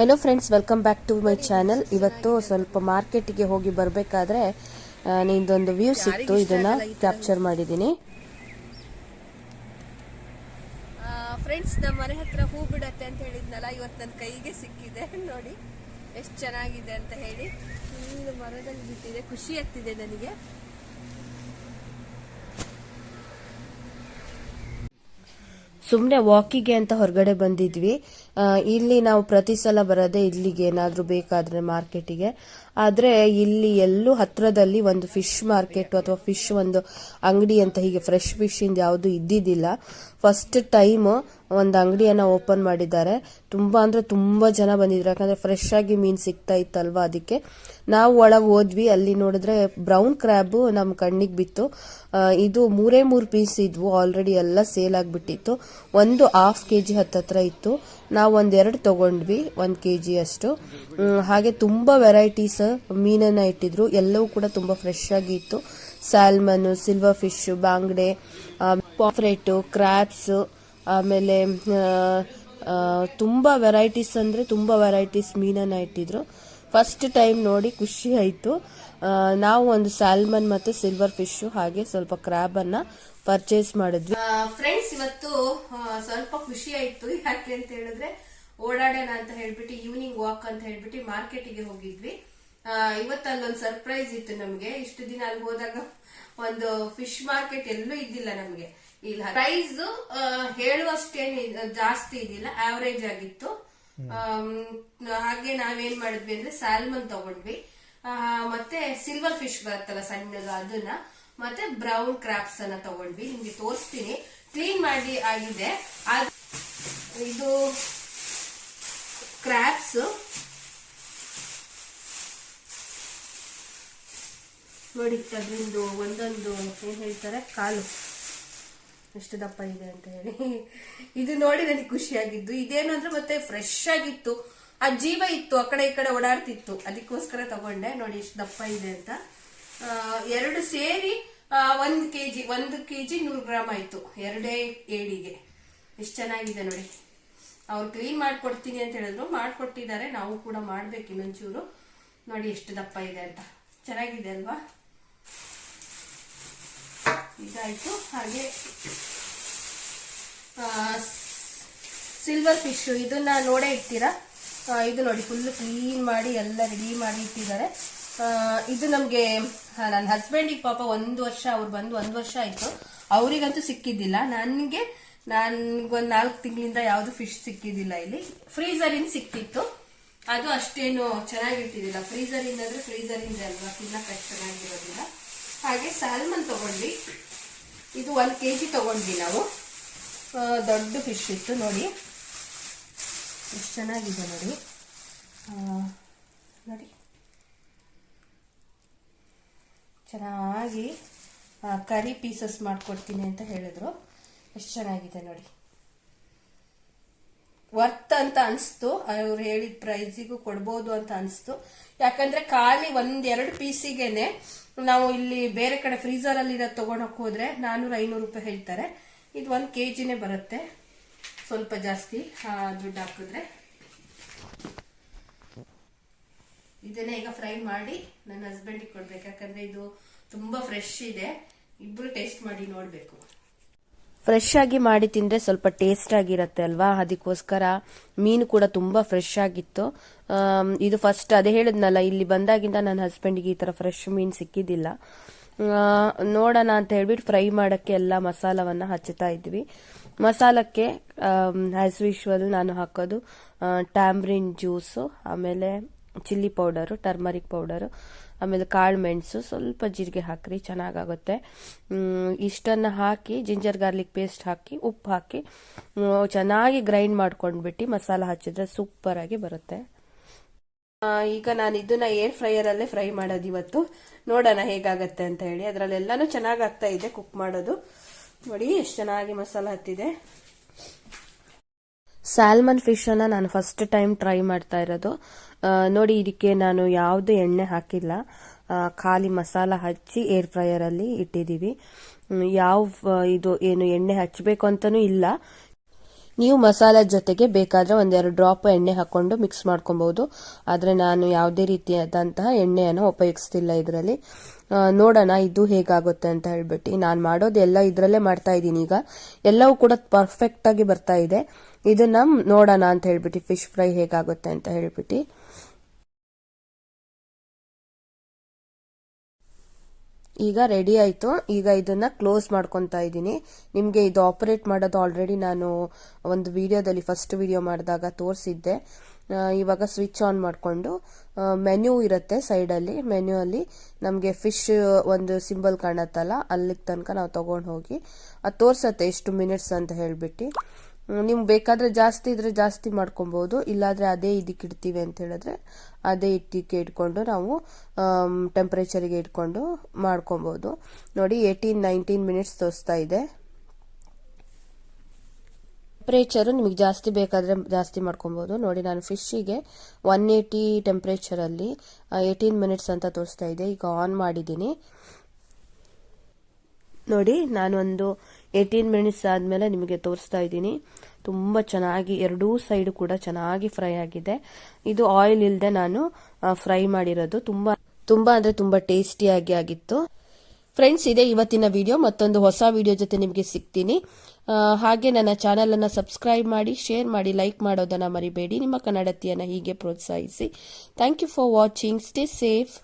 Hello friends welcome back to my channel ಇವತ್ತು ಸ್ವಲ್ಪ ಮಾರ್ಕೆಟಿಗೆ ಹೋಗಿ ಬರಬೇಕಾದ್ರೆ ನಿಂದೊಂದು ವ್ಯೂ ಸಿಕ್ತು. ಇದನ್ನ ಕ್ಯಾಪ್ಚರ್ ಮಾಡಿದ್ದೀನಿ. ಫ್ರೆಂಡ್ಸ್ ನಮ್ಮ ಮನೆ ಹತ್ರ ಹೂ ಬಿಡತ್ತೆ ಅಂತ ಹೇಳಿದ್ನಲ್ಲ ಇವತ್ತು ನನ್ನ ಕೈಗೆ ಸಿಕ್ಕಿದೆ. ನೋಡಿ ಎಷ್ಟು ಚೆನ್ನಾಗಿದೆ ಅಂತ ಹೇಳಿ. ಫುಲ್ ಮರದಲ್ಲಿ ಬಿಟ್ಟಿದೆ. ಖುಷಿ ಆಗ್ತಿದೆ ನನಗೆ. ಸುಮ್ಮನೆ ವಾಕಿಗೆ ಅಂತ ಹೊರಗಡೆ ಬಂದಿದ್ವಿ. ಇಲ್ಲಿ ನಾವು ಪ್ರತಿ ಸಲ ಬರೋದೇ ಇಲ್ಲಿಗೆ ಏನಾದರೂ ಬೇಕಾದ್ರೆ ಮಾರ್ಕೆಟಿಗೆ. ಆದರೆ ಇಲ್ಲಿ ಎಲ್ಲೂ ಹತ್ರದಲ್ಲಿ ಒಂದು ಫಿಶ್ ಮಾರ್ಕೆಟ್ ಅಥವಾ ಫಿಶ್ ಒಂದು ಅಂಗಡಿ ಅಂತ ಹೀಗೆ ಫ್ರೆಶ್ ಫಿಶ್ ಇಂದ ಯಾವುದು ಇದ್ದಿದ್ದಿಲ್ಲ. ಫಸ್ಟ್ ಟೈಮ್ ಒಂದು ಅಂಗಡಿಯನ್ನ ಓಪನ್ ಮಾಡಿದ್ದಾರೆ. ತುಂಬಾ ಅಂದ್ರೆ ತುಂಬಾ ಜನ ಬಂದಿದ್ರು. ಯಾಕಂದ್ರೆ ಫ್ರೆಶ್ ಆಗಿ ಮೀನ್ ಸಿಗ್ತಾ ಇತ್ತಲ್ವಾ ಅದಕ್ಕೆ. ನಾವು ಒಳಗೆ ಹೋದ್ವಿ. ಅಲ್ಲಿ ನೋಡಿದ್ರೆ ಬ್ರೌನ್ ಕ್ರ್ಯಾಬು ನಮ್ಮ ಕಣ್ಣಿಗೆ ಬಿತ್ತು. ಇದು ಮೂರೇ ಮೂರು ಪೀಸ್ ಇದ್ವು. ಆಲ್ರೆಡಿ ಎಲ್ಲ ಸೇಲ್ ಆಗಿಬಿಟ್ಟಿತ್ತು. ಒಂದು ಹಾಫ್ ಕೆ ಜಿ ಹತ್ತತ್ರ ಇತ್ತು. ನಾವು ಒಂದೆರಡು ತಗೊಂಡ್ವಿ, ಒಂದು ಕೆ ಜಿ ಅಷ್ಟು ಹಾಗೆ ತುಂಬಾ ವೆರೈಟೀಸ್ ಮೀನನ್ನ ಇಟ್ಟಿದ್ರು. ಎಲ್ಲವೂ ಕೂಡ ತುಂಬಾ ಫ್ರೆಶ್ ಆಗಿ ಇತ್ತು. ಸ್ಯಾಲ್ಮನ್ ಸಿಲ್ವರ್ ಫಿಶ್ ಬಾಂಗ್ಡೆ ಪಾಫ್ರೇಟು ಕ್ರಾಪ್ಸ್ ಆಮೇಲೆ ತುಂಬಾ ವೆರೈಟೀಸ್ ಅಂದ್ರೆ ತುಂಬಾ ವೆರೈಟೀಸ್ ಮೀನನ್ನ ಇಟ್ಟಿದ್ರು. ಫಸ್ಟ್ ಟೈಮ್ ನೋಡಿ ಖುಷಿ ಆಯಿತು. ನಾವು ಒಂದು ಸ್ಯಾಲ್ಮನ್ ಮತ್ತು ಸಿಲ್ವರ್ ಫಿಶ್ ಹಾಗೆ ಸ್ವಲ್ಪ ಕ್ರ್ಯಾಬ್ ಅನ್ನ ಪರ್ಚೇಸ್ ಮಾಡಿದ್ವಿ. ಫ್ರೆಂಡ್ಸ್ ಇವತ್ತು ಸ್ವಲ್ಪ ಖುಷಿ ಆಯ್ತು. ಯಾಕೆ ಅಂತ ಹೇಳಿದ್ರೆ, ಓಡಾಡೋಣ ಅಂತ ಹೇಳ್ಬಿಟ್ಟು ಈವ್ನಿಂಗ್ ವಾಕ್ ಅಂತ ಹೇಳ್ಬಿಟ್ಟು ಮಾರ್ಕೆಟಿಗೆ ಹೋಗಿದ್ವಿ. ಇವತ್ತು ಅಲ್ಲೊಂದು ಸರ್ಪ್ರೈಸ್ ಇತ್ತು ನಮಗೆ. ಇಷ್ಟು ದಿನ ಅಲ್ಲಿ ಹೋದಾಗ ಒಂದು ಫಿಶ್ ಮಾರ್ಕೆಟ್ ಎಲ್ಲೂ ಇದ್ದಿಲ್ಲ ನಮಗೆ. ಇಲ್ಲ ಪ್ರೈಸ್ ಹೇಳುವಷ್ಟೇನು ಜಾಸ್ತಿ ಇದಿಲ್ಲ ಆವರೇಜ್ ಆಗಿತ್ತು. ಹಾಗೆ ನಾವೇನ್ ಮಾಡಿದ್ವಿ ಅಂದ್ರೆ ಸ್ಯಾಲ್ಮನ್ ತಗೊಂಡ್ವಿ. ಮತ್ತೆ ಸಿಲ್ವರ್ ಫಿಶ್ ಬರುತ್ತಲ್ಲ ಸಣ್ಣದು, ಅದನ್ನ. ಮತ್ತೆ ಬ್ರೌನ್ ಕ್ರಾಪ್ಸ್ ಅನ್ನ ತಗೊಂಡ್ವಿ. ನಿಮ್ಗೆ ತೋರಿಸ್ತೀನಿ. ಕ್ಲೀನ್ ಮಾಡಿ ಆಗಿದೆ. ಇದು ಕ್ರಾಪ್ಸ್. ನೋಡಿ, ಅದರಿಂದ ಒಂದೊಂದು ಏನ್ ಹೇಳ್ತಾರೆ? ಕಾಲು. ಎಷ್ಟು ದಪ್ಪ ಇದೆ ಅಂತ ಹೇಳಿ. ಇದು ನೋಡಿ ನನಗೆ ಖುಷಿಯಾಗಿದ್ದು. ಇದೇನು ಅಂದ್ರೆ ಮತ್ತೆ ಫ್ರೆಶ್ ಆಗಿತ್ತು. ಆ ಜೀವ ಇತ್ತು, ಆ ಕಡೆ ಈ ಕಡೆ ಓಡಾಡ್ತಿತ್ತು. ಅದಕ್ಕೋಸ್ಕರ ತಗೊಂಡೆ. ನೋಡಿ ಎಷ್ಟು ದಪ್ಪ ಇದೆ ಅಂತ. ಎರಡು ಸೇರಿ ಒಂದು ಕೆ ಜಿ ಒಂದು ಕೆ ಜಿ ನೂರು ಗ್ರಾಮ್ ಆಯ್ತು. ಎರಡೇ ಏಡಿಗೆ. ಎಷ್ಟು ಚೆನ್ನಾಗಿದೆ ನೋಡಿ. ಅವ್ರು ಕ್ಲೀನ್ ಮಾಡಿಕೊಡ್ತೀನಿ ಅಂತ ಹೇಳಿದ್ರು. ಮಾಡಿಕೊಟ್ಟಿದ್ದಾರೆ. ನಾವು ಕೂಡ ಮಾಡಬೇಕು ಇನ್ನೊಂಚೂರು. ನೋಡಿ ಎಷ್ಟು ದಪ್ಪ ಇದೆ ಅಂತ. ಚೆನ್ನಾಗಿದೆ ಅಲ್ವಾ? ಇದಾಯ್ತು. ಹಾಗೆ ಸಿಲ್ವರ್ ಫಿಶ್ ಇದನ್ನ ನೋಡೇ ಇರ್ತೀರಾ ಇದು ನೋಡಿ ಫುಲ್ ಕ್ಲೀನ್ ಮಾಡಿ, ಎಲ್ಲ ರೆಡಿ ಮಾಡಿ ಇಟ್ಟಿದ್ದಾರೆ. ಇದು ನಮಗೆ ನನ್ನ ಹಸ್ಬೆಂಡಿಗೆ ಪಾಪ ಒಂದು ವರ್ಷ, ಅವ್ರು ಬಂದು ಒಂದು ವರ್ಷ ಆಯ್ತು. ಅವರಿಗಂತೂ ಸಿಕ್ಕಿದ್ದಿಲ್ಲ. ನನಗೆ, ನನ್ಗೊಂದು ನಾಲ್ಕು ತಿಂಗಳಿಂದ ಯಾವುದು ಫಿಶ್ ಸಿಕ್ಕಿದ್ದಿಲ್ಲ ಇಲ್ಲಿ. ಫ್ರೀಸರಿಂದ ಸಿಕ್ತಿತ್ತು ಅದು ಅಷ್ಟೇನು ಚೆನ್ನಾಗಿರ್ತಿದ್ದಿಲ್ಲ ಫ್ರೀಸರಿಂದ ಅಂದರೆ ಫ್ರೀಸರಿಂದ ಅಲ್ವಾ? ತಿನ್ನಕ್ಕೆ ಅಷ್ಟು ಚೆನ್ನಾಗಿರೋದಿಲ್ಲ. ಹಾಗೆ ಸ್ಯಾಲ್ಮನ್ ತಗೊಂಡ್ವಿ. ಇದು ಒಂದು ಕೆ ಜಿ ತಗೊಂಡ್ವಿ ನಾವು. ದೊಡ್ಡ ಫಿಶ್ ಇತ್ತು, ನೋಡಿ. ಎಷ್ಟು ಚೆನ್ನಾಗಿದೆ ನೋಡಿ. ನೋಡಿ. ಚೆನ್ನಾಗಿ ಕರಿ ಪೀಸಸ್ ಮಾಡಿಕೊಡ್ತೀನಿ ಅಂತ ಹೇಳಿದ್ರು. ಎಷ್ಟು ಚೆನ್ನಾಗಿದೆ ನೋಡಿ. ವರ್ತ್ ಅಂತ ಅನಿಸ್ತು. ಅವ್ರು ಹೇಳಿದ ಪ್ರೈಸಿಗೂ ಕೊಡ್ಬೋದು ಅಂತ ಅನಿಸ್ತು. ಯಾಕಂದರೆ ಖಾಲಿ ಒಂದೆರಡು ಪೀಸಿಗೆನೆ ನಾವು ಇಲ್ಲಿ ಬೇರೆ ಕಡೆ ಫ್ರೀಸರ್ ಅಲ್ಲಿ ಇರೋದು ತಗೊಳಕ್ ಹೋದ್ರೆ ನಾನೂರ ಐನೂರು ರೂಪಾಯಿ ಹೇಳ್ತಾರೆ. ಇದು ಒಂದು ಕೆ ಜಿನೇ ಬರುತ್ತೆ. ಸ್ವಲ್ಪ ಜಾಸ್ತಿ ದುಡ್ಡು ಹಾಕಿದ್ರೆ. ಇದನ್ನೇ ಈಗ ಫ್ರೈ ಮಾಡಿ ನನ್ನ ಹಸ್ಬೆಂಡಿಗೆ ಕೊಡ್ಬೇಕು. ಯಾಕಂದ್ರೆ ಇದು ತುಂಬಾ ಫ್ರೆಶ್ ಇದೆ. ಇಬ್ರು ಟೇಸ್ಟ್ ಮಾಡಿ ನೋಡ್ಬೇಕು. ಫ್ರೆಶ್ ಆಗಿ ಮಾಡಿ ತಿಂದ್ರೆ ಸ್ವಲ್ಪ ಟೇಸ್ಟ್ ಆಗಿರತ್ತೆ ಅಲ್ವಾ? ಅದಕ್ಕೋಸ್ಕರ ಮೀನು ಕೂಡ ತುಂಬಾ ಫ್ರೆಶ್ ಆಗಿತ್ತು. ಇದು ಫಸ್ಟ್ ಅದೇ ಹೇಳಿದ್ನಲ್ಲ ಇಲ್ಲಿ ಬಂದಾಗಿಂದ ನನ್ನ ಹಸ್ಬೆಂಡ್ಗೆ ಈ ತರ ಫ್ರೆಶ್ ಮೀನು ಸಿಕ್ಕಿದ್ದಿಲ್ಲ. ಆ, ನೋಡೋಣ ಅಂತ ಹೇಳ್ಬಿಟ್ಟು ಫ್ರೈ ಮಾಡಕ್ಕೆ ಎಲ್ಲ ಮಸಾಲವನ್ನ ಹಚ್ಚುತ್ತಾ ಇದ್ವಿ. ಮಸಾಲಕ್ಕೆ ಆಸ್ ಯೂಶ್ವಲ್ ನಾನು ಹಾಕೋದು ಟ್ಯಾಮ್ರಿನ್ ಜ್ಯೂಸು ಆಮೇಲೆ ಚಿಲ್ಲಿ ಪೌಡರು, ಟರ್ಮರಿಕ್ ಪೌಡರು, ಆಮೇಲೆ ಕಾಳು ಮೆಣಸು ಸ್ವಲ್ಪ ಜೀರಿಗೆ ಹಾಕ್ರಿ, ಚೆನ್ನಾಗಾಗುತ್ತೆ. ಇಷ್ಟನ್ನು ಹಾಕಿ, ಜಿಂಜರ್ ಗಾರ್ಲಿಕ್ ಪೇಸ್ಟ್ ಹಾಕಿ, ಉಪ್ಪು ಹಾಕಿ ಚೆನ್ನಾಗಿ ಗ್ರೈಂಡ್ ಮಾಡ್ಕೊಂಡ್ಬಿಟ್ಟು ಮಸಾಲ ಹಚ್ಚಿದ್ರೆ ಸೂಪರ್ ಆಗಿ ಬರುತ್ತೆ. ಈಗ ನಾನು ಇದನ್ನ ಏರ್ ಫ್ರೈಯರ್ ಅಲ್ಲೇ ಫ್ರೈ ಮಾಡೋದು ಇವತ್ತು. ನೋಡೋಣ ಹೇಗಾಗತ್ತೆ ಅಂತ ಹೇಳಿ. ಅದರಲ್ಲೆಲ್ಲಾನು ಚೆನ್ನಾಗಿ ಆಗ್ತಾ ಇದೆ ಕುಕ್ ಮಾಡೋದು. ನೋಡಿ, ಎಷ್ಟು ಚೆನ್ನಾಗಿ ಮಸಾಲ ಹತ್ತಿದೆ. ಸ್ಯಾಲ್ಮನ್ ಫಿಶ್ ಅನ್ನ ನಾನು ಫಸ್ಟ್ ಟೈಮ್ ಟ್ರೈ ಮಾಡ್ತಾ ಇರೋದು. ನೋಡಿ, ಇದಕ್ಕೆ ನಾನು ಯಾವುದೇ ಎಣ್ಣೆ ಹಾಕಿಲ್ಲ. ಖಾಲಿ ಮಸಾಲ ಹಚ್ಚಿ ಏರ್ ಫ್ರೈಯರ್ ಅಲ್ಲಿ ಇಟ್ಟಿದ್ದೀವಿ ಯಾವ ಇದು ಏನು ಎಣ್ಣೆ ಹಚ್ಚಬೇಕು ಅಂತಲೂ ಇಲ್ಲ. ನೀವು ಮಸಾಲೆ ಜೊತೆಗೆ ಬೇಕಾದ್ರೆ ಒಂದೆರಡು ಡ್ರಾಪ್ ಎಣ್ಣೆ ಹಾಕೊಂಡು ಮಿಕ್ಸ್ ಮಾಡ್ಕೊಬಹುದು ಆದರೆ ನಾನು ಯಾವುದೇ ರೀತಿಯಾದಂತಹ ಎಣ್ಣೆಯನ್ನು ಉಪಯೋಗಿಸ್ತಿಲ್ಲ ಇದರಲ್ಲಿ. ನೋಡೋಣ ಇದು ಹೇಗಾಗುತ್ತೆ ಅಂತ ಹೇಳ್ಬಿಟ್ಟು. ನಾನು ಮಾಡೋದೆಲ್ಲ ಇದರಲ್ಲೇ ಮಾಡ್ತಾ ಇದ್ದೀನಿ ಈಗ. ಎಲ್ಲವೂ ಕೂಡ ಪರ್ಫೆಕ್ಟ್ ಆಗಿ ಬರ್ತಾ ಇದೆ. ಇದನ್ನ ನೋಡೋಣ ಅಂತ ಹೇಳ್ಬಿಟ್ಟು ಫಿಶ್ ಫ್ರೈ ಹೇಗಾಗುತ್ತೆ ಅಂತ ಹೇಳ್ಬಿಟ್ಟು. ಈಗ ರೆಡಿ ಆಯಿತು. ಈಗ ಇದನ್ನ ಕ್ಲೋಸ್ ಮಾಡ್ಕೊತಾ ಇದ್ದೀನಿ. ನಿಮಗೆ ಇದು ಆಪರೇಟ್ ಮಾಡೋದು ಆಲ್ರೆಡಿ ನಾನು ಒಂದು ವಿಡಿಯೋದಲ್ಲಿ ಫಸ್ಟ್ ವಿಡಿಯೋ ಮಾಡಿದಾಗ ತೋರಿಸಿದ್ದೆ. ಇವಾಗ ಸ್ವಿಚ್ ಆನ್ ಮಾಡಿಕೊಂಡು ಮೆನ್ಯೂ ಇರುತ್ತೆ ಸೈಡಲ್ಲಿ ಮೆನ್ಯೂ ಅಲ್ಲಿ ನಮಗೆ ಫಿಶ್ ಒಂದು ಸಿಂಬಲ್ ಕಾಣತ್ತಲ್ಲ, ಅಲ್ಲಿಗೆ ತನಕ ನಾವು ತಗೊಂಡು ಹೋಗಿ, ಅದು ತೋರ್ಸತ್ತೆ ಎಷ್ಟು ಮಿನಿಟ್ಸ್ ಅಂತ ಹೇಳ್ಬಿಟ್ಟು. ನಿಮ್ಗೆ ಬೇಕಾದ್ರೆ ಜಾಸ್ತಿ ಇದ್ರೆ ಜಾಸ್ತಿ ಮಾಡ್ಕೊಬಹುದು ಇಲ್ಲಾದ್ರೆ ಅದೇ ಇದಕ್ಕೆ ಇಡ್ತೀವಿ ಅಂತ ಹೇಳಿದ್ರೆ ಅದೇ ಇಟ್ಟಿಗೆ ಇಟ್ಕೊಂಡು ನಾವು ಟೆಂಪ್ರೇಚರಿಗೆ ಇಟ್ಕೊಂಡು ಮಾಡ್ಕೊಬಹುದು ನೋಡಿ ಏಯ್ಟೀನ್ ನೈನ್ಟೀನ್ ಮಿನಿಟ್ಸ್ ತೋರಿಸ್ತಾ ಇದೆ. ಟೆಂಪ್ರೇಚರು ನಿಮಗೆ ಜಾಸ್ತಿ ಬೇಕಾದರೆ ಜಾಸ್ತಿ ಮಾಡ್ಕೊಬೋದು. ನೋಡಿ ನಾನು ಫಿಶ್ಶಿಗೆ ಒನ್ ಏಯ್ಟಿ ಟೆಂಪ್ರೇಚರಲ್ಲಿ ಏಯ್ಟೀನ್ ಮಿನಿಟ್ಸ್ ಅಂತ ತೋರಿಸ್ತಾ ಇದೆ. ಈಗ ಆನ್ ಮಾಡಿದ್ದೀನಿ. ನೋಡಿ ನಾನೊಂದು ಏಯ್ಟೀನ್ ಮಿನಿಟ್ಸ್ ಆದಮೇಲೆ ನಿಮಗೆ ತೋರಿಸ್ತಾ ಇದ್ದೀನಿ. ತುಂಬ ಚೆನ್ನಾಗಿ, ಎರಡೂ ಸೈಡ್ ಕೂಡ ಚೆನ್ನಾಗಿ ಫ್ರೈ ಆಗಿದೆ. ಇದು ಆಯಿಲ್ ಇಲ್ಲದೆ ನಾನು ಫ್ರೈ ಮಾಡಿರೋದು. ತುಂಬ ತುಂಬ ಅಂದರೆ ತುಂಬ ಟೇಸ್ಟಿಯಾಗಿ ಆಗಿತ್ತು. ಫ್ರೆಂಡ್ಸ್, ಇದೆ ಇವತ್ತಿನ ವಿಡಿಯೋ. ಮತ್ತೊಂದು ಹೊಸ ವಿಡಿಯೋ ಜೊತೆ ನಿಮಗೆ ಸಿಗ್ತೀನಿ. ಹಾಗೆ ನನ್ನ ಚಾನಲ್ ಅನ್ನು ಸಬ್ಸ್ಕ್ರೈಬ್ ಮಾಡಿ, ಶೇರ್ ಮಾಡಿ, ಲೈಕ್ ಮಾಡೋದನ್ನು ಮರಿಬೇಡಿ. ನಿಮ್ಮ ಕನ್ನಡತಿಯನ್ನು ಹೀಗೆ ಪ್ರೋತ್ಸಾಹಿಸಿ. Thank you for watching stay safe